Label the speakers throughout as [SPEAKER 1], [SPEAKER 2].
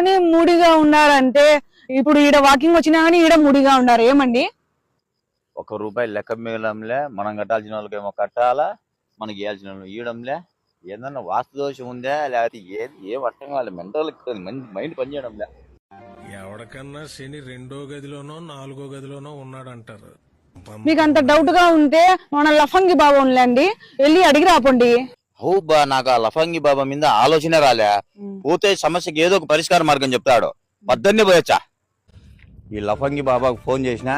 [SPEAKER 1] ఇంట్లోనే మూడిగా ఉన్నారంటే ఇప్పుడు ఈడ వాకింగ్ వచ్చినా కానీ ఈడ మూడిగా ఉన్నారు. ఏమండి?
[SPEAKER 2] ఒక రూపాయి లెక్క మిగలంలే మనం కట్టాల్సిన వాళ్ళకేమో కట్టాలా మనకి ఇవ్వాల్సిన వాళ్ళు ఇవ్వడంలే ఏదన్నా వాస్తు దోషం ఉందా? లేకపోతే ఏది? ఏ అర్థం కావాలి మెంటల్ మైండ్ పనిచేయడంలే
[SPEAKER 3] ఎవరికన్నా శని రెండో గదిలోనో నాలుగో గదిలోనో ఉన్నాడంటారు.
[SPEAKER 1] మీకు అంత డౌట్గా ఉంటే మన లఫంగి బాబా వెళ్ళి అడిగి రాపండి.
[SPEAKER 2] హౌ బా నాకు ఆ లఫంగి బాబా మీద ఆలోచన రాలే. పోతే సమస్యకి ఏదో ఒక పరిష్కార మార్గం చెప్తాడు. పద్దన్నే పోయొచ్చా? ఈ లఫంగి బాబాకు ఫోన్ చేసినా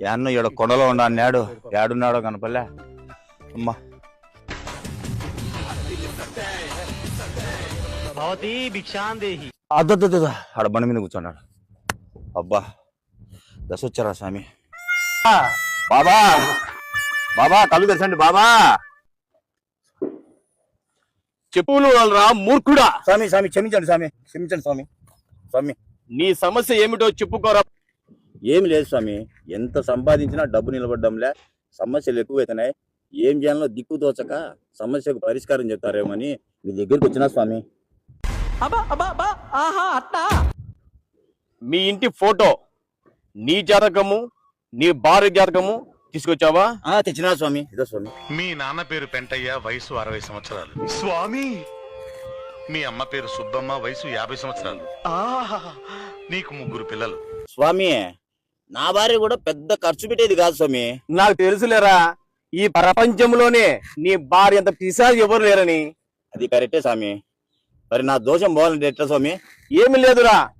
[SPEAKER 2] యాన్నో ఈడ కొండలో ఉండా అన్నాడు. ఏడున్నాడో కనపలే అమ్మా. అద్దద్దు ఆడ బండి మీద కూర్చున్నాడు. అబ్బా. దశ వచ్చారా స్వామి బాబా. బాబా కళ్ళు తెరచండి బాబా.
[SPEAKER 4] చెప్పులు రా మూర్ఖుడా?
[SPEAKER 2] స్వామి స్వామి క్షమించండి స్వామి క్షమించండి స్వామి స్వామి.
[SPEAKER 4] నీ సమస్య ఏమిటో చెప్పుకోరా.
[SPEAKER 2] ఏమి లేదు స్వామి ఎంత సంపాదించినా డబ్బు నిలబడ్డంలే సమస్యలు ఎక్కువైతున్నాయి ఏం చేయాలో దిక్కు తోచక సమస్యకు పరిష్కారం చెప్తారేమని మీ దగ్గరికి వచ్చినా స్వామి.
[SPEAKER 4] మీ ఇంటి ఫోటో నీ జాతకము నీ భార్య జాతకము తీసుకొచ్చావా?
[SPEAKER 2] తెచ్చినా స్వామి. ఇదో స్వామి.
[SPEAKER 5] మీ నాన్న పేరు పెంటయ్య వయసు అరవై సంవత్సరాలు. స్వామి! మీ అమ్మ పేరు సుబ్బమ్మ వయసు యాభై సంవత్సరాలు. ఆహా నీకు ముగ్గురు పిల్లలు.
[SPEAKER 2] స్వామి నా భార్య కూడా పెద్ద ఖర్చు పెట్టేది కాదు స్వామి.
[SPEAKER 4] నాకు తెలుసులేరా ఈ ప్రపంచంలోనే నీ భార్య అంత పిశాచి ఎవరు లేరని?
[SPEAKER 2] అది కరెక్టే స్వామి. మరి నా దోషం పోవాలంటే ఎట్లా స్వామి?
[SPEAKER 4] ఏమి లేదురా.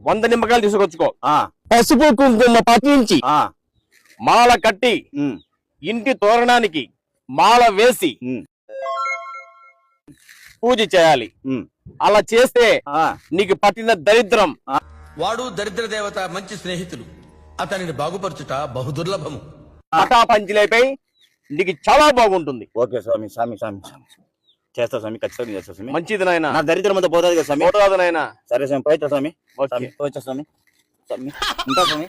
[SPEAKER 4] వంద నిమ్మకాయలు తీసుకొచ్చుకో.
[SPEAKER 2] ఆ.
[SPEAKER 4] పసుపు కుంకుమ పట్టించి
[SPEAKER 2] ఆ.
[SPEAKER 4] మాల కట్టి ఇంటి తోరణానికి మాల వేసి పూజ చేయాలి. అలా చేస్తే
[SPEAKER 2] ఆ.
[SPEAKER 4] నీకు పట్టిన దరిద్రం.
[SPEAKER 6] వాడు దరిద్ర దేవత మంచి స్నేహితుడు అతనిని బాగుపరచుట బహుదుర్లభము
[SPEAKER 4] పటా పంచిలైపోయి నీకు చాలా బాగుంటుంది.
[SPEAKER 2] ఓకే స్వామి స్వామి స్వామి స్వామి. చేస్తా స్వామి ఖచ్చితంగా చేస్తా స్వామి.
[SPEAKER 4] మంచిది నాయన.
[SPEAKER 2] నా దరిద్రం అంతా పోతుంది కదా స్వామి.
[SPEAKER 4] పోరాదు నాయన.
[SPEAKER 2] సరే స్వామి పోయితా స్వామి.
[SPEAKER 4] ఓకే.
[SPEAKER 2] స్వామి పోయితా స్వామి. స్వామి. ఉంటా స్వామి.